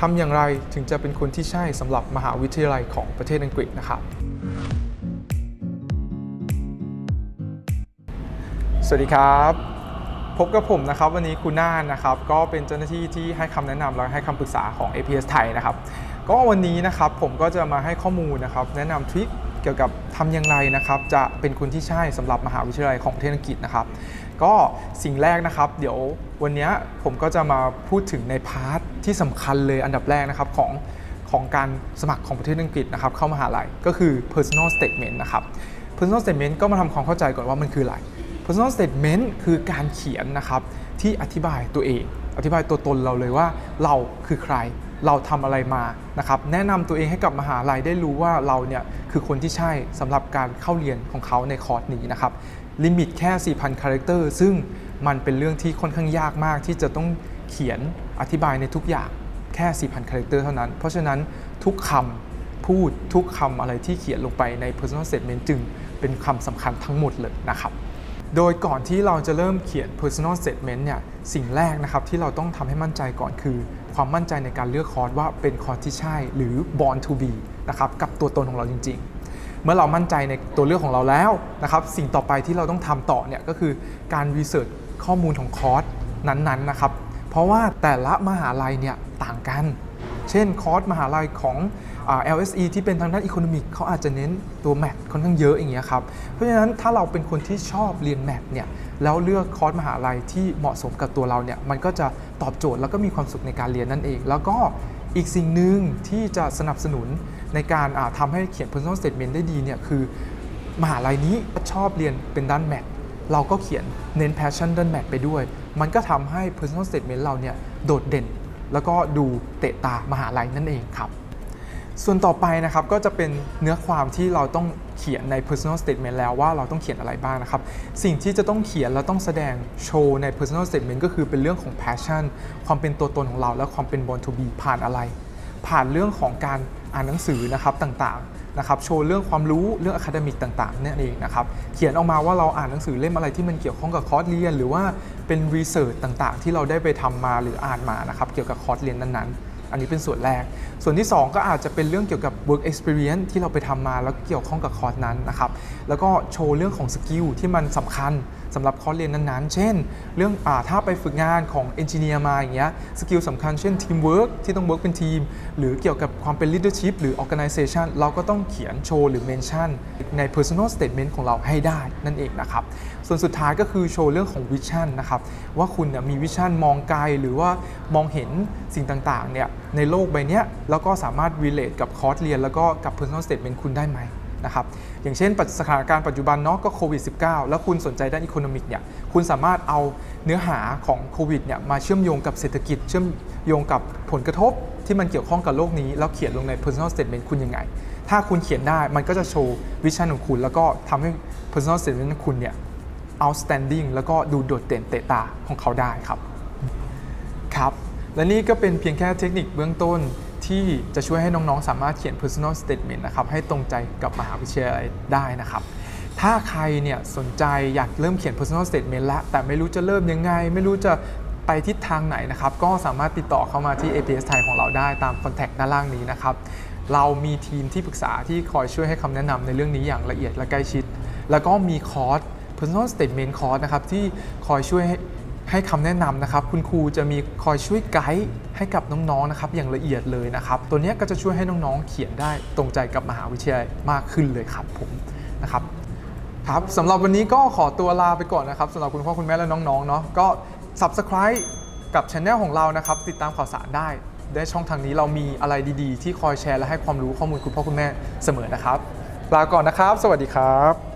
ทำอย่างไรถึงจะเป็นคนที่ใช่สำหรับมหาวิทยาลัยของประเทศอังกฤษนะครับ สวัสดีครับ พบกับผมนะครับ วันนี้คุณน่านนะครับ ก็เป็นเจ้าหน้าที่ที่ให้คำแนะนำและให้คำปรึกษาของ APS ไทยนะครับ ก็วันนี้นะครับผมก็จะมาให้ข้อมูลนะครับ แนะนำทริคเกี่ยวกับทำอย่างไรนะครับ จะเป็นคนที่ใช่สำหรับมหาวิทยาลัยของประเทศอังกฤษนะครับ ก็สิ่งแรกนะครับ เดี๋ยววันนี้ผมก็จะมาพูดถึงในพาร์ท ที่สำคัญเลยอันดับแรกนะครับของของการสมัครของประเทศอังกฤษนะครับเข้ามหาลัยก็คือ personal statement นะครับ personal statement ก็มาทำความเข้าใจก่อนว่ามันคืออะไร personal statement คือการเขียนนะครับที่อธิบายตัวเอง อธิบายตัวตนเราเลยว่าเราคือใครเราทำอะไรมานะครับแนะนำตัวเองให้กับมหาลัยได้รู้ว่าเราเนี่ยคือคนที่ใช่สำหรับการเข้าเรียนของเขาในคอร์สนี้นะครับลิมิตแค่ 4,000 คาแรคเตอร์ซึ่งมันเป็นเรื่องที่ค่อนข้างยากมากที่จะต้อง เขียนอธิบายในทุกอย่างแค่ 4,000 คาแรคเตอร์เท่านั้น เพราะฉะนั้นทุกคำพูดทุกคำอะไรที่เขียนลงไปใน personal statement จึงเป็นคำสำคัญทั้งหมดเลยนะครับ โดยก่อนที่เราจะเริ่มเขียน personal statement เนี่ยสิ่งแรกนะครับที่เราต้องทำให้มั่นใจก่อนคือ ความมั่นใจในการเลือกคอร์สว่าเป็นคอร์สที่ใช่ หรือ born to be นะครับกับตัวตนของเราจริง ๆ เมื่อเรามั่นใจในตัวเลือกของเราแล้วนะครับสิ่งต่อไปที่เราต้องทำต่อเนี่ยก็คือการ research ข้อมูลของคอร์สนั้นๆนะครับ ราะว่าแต่ละมหาลัยเนี่ยต่างกัน เช่นคอร์สมหาลัยของอ LSE ที่เป็นทางด้านอีโคโนมิกเขาอาจจะเน้นตัวแมทค่อนข้างเยอะอย่างเงี้ยครับ เพราะฉะนั้นถ้าเราเป็นคนที่ชอบเรียนแมทเนี่ยแล้วเลือกคอร์สมหาลัยที่เหมาะสมกับตัวเราเนี่ยมันก็จะตอบโจทย์แล้วก็มีความสุขในการเรียนนั่นเอง แล้วก็อีกสิ่งหนึ่งที่จะสนับสนุนในการทำาให้เขียน personal statement ได้ดีเนี่ยคือ มหาลัยนี้ชอบเรียนเป็นด้านแมท เราก็เขียนเน้น passion ด้านแมทไปด้วย มันก็ทำให้ personal statement เราเนี่ยโดดเด่น แล้วก็ดูเตะตามหาลัยนั่นเองครับ ส่วนต่อไปนะครับก็จะเป็นเนื้อความที่เราต้องเขียนใน personal statement แล้วว่าเราต้องเขียนอะไรบ้างนะครับ สิ่งที่จะต้องเขียนและต้องแสดงโชว์ใน personal statement ก็คือเป็นเรื่องของ passion ความเป็นตัวตนของเราและความเป็น born to be ผ่านอะไร ผ่านเรื่องของการอ่านหนังสือนะครับต่างๆ นะครับโชว์เรื่องความรู้เรื่องอะคาเดมิกต่างๆนั่นเองนะครับเขียนออกมาว่าเราอ่านหนังสือเล่มอะไรที่มันเกี่ยวข้องกับคอร์สเรียน หรือว่าเป็นรีเสิร์ชต่างๆ ที่เราได้ไปทำมาหรืออ่านมานะครับเกี่ยวกับคอร์สเรียนนั้นๆอันนี้เป็นส่วนแรก ส่วนที่ 2 ก็อาจจะเป็นเรื่องเกี่ยวกับ work experience ที่เราไปทำมาแล้วเกี่ยวข้องกับคอร์สนั้นนะครับ แล้วก็โชว์เรื่องของสกิลที่มันสำคัญ สำหรับคอร์สเรียนนั้นๆ เช่น เรื่องอาถ้าไปฝึกงานของเอนจิเนียร์มาอย่างเงี้ยสกิลสำคัญเช่นทีมเวิร์กที่ต้อง work เป็นทีม หรือเกี่ยวกับความเป็น leadership หรือ organization เราก็ต้องเขียนโชว์หรือ mention ใน personal statement ของเราให้ได้นั่นเองนะครับ ส่วนสุดท้ายก็คือโชว์เรื่องของวิชั่นนะครับว่าคุณมีวิชั่นมองไกลหรือว่ามองเห็นสิ่งต่างๆเนี่ยในโลกใบนี้แล้วก็สามารถ relate กับคอร์สเรียน แล้วก็กับ personal statement คุณได้ไหม นะครับอย่างเช่นสถานการณ์ปัจจุบันเนาะก็โควิด -19 แล้วคุณสนใจด้านอีโคโนมิกเนี่ยคุณสามารถเอาเนื้อหาของโควิดเนี่ยมาเชื่อมโยงกับเศรษฐกิจ เชื่อมโยงกับผลกระทบที่มันเกี่ยวข้องกับโลกนี้ แล้วเขียนลงใน personal statement คุณยังไง ถ้าคุณเขียนได้มันก็จะโชว์วิชั่นของคุณ แล้วก็ทำให้ personal statement ของคุณเนี่ย outstanding แล้วก็ดูโดดเด่นเตะตาของเขาได้ครับครับ และนี่ก็เป็นเพียงแค่เทคนิคเบื้องต้น ที่จะช่วยให้น้องๆ สามารถเขียน personal statement นะครับให้ตรงใจกับมหาวิทยาลัยได้นะครับ ถ้าใครเนี่ยสนใจอยากเริ่มเขียน personal statement แล้วแต่ไม่รู้จะเริ่มยังไง ไม่รู้จะไปทิศทางไหนนะครับ ก็สามารถติดต่อเข้ามาที่ APS ไทยของเราได้ตาม contact ด้านล่างนี้นะครับ เรามีทีมที่ปรึกษาที่คอยช่วยให้คำแนะนำในเรื่องนี้อย่างละเอียดและใกล้ชิด แล้วก็มีคอร์ส personal statement คอร์สนะครับที่คอยช่วย ให้ให้คำแนะนำนะครับ คุณครูจะมีคอยช่วยไกด์ให้กับน้องๆนะครับ อย่างละเอียดเลยนะครับ ตัวนี้ก็จะช่วยให้น้องๆเขียนได้ตรงใจกับมหาวิทยาลัยมากขึ้นเลยครับผมนะครับครับสำหรับวันนี้ก็ขอตัวลาไปก่อนนะครับสำหรับคุณพ่อคุณแม่และน้องๆเนาะก็ subscribe กับช anel ของเรานะครับ ติดตามข่าวสารได้ได้ช่องทางนี้เรามีอะไรดีๆ ที่คอยแชร์และให้ความรู้ข้อมูลคุณพ่อคุณแม่เสมอนะครับ ลาก่อนนะครับ สวัสดีครับ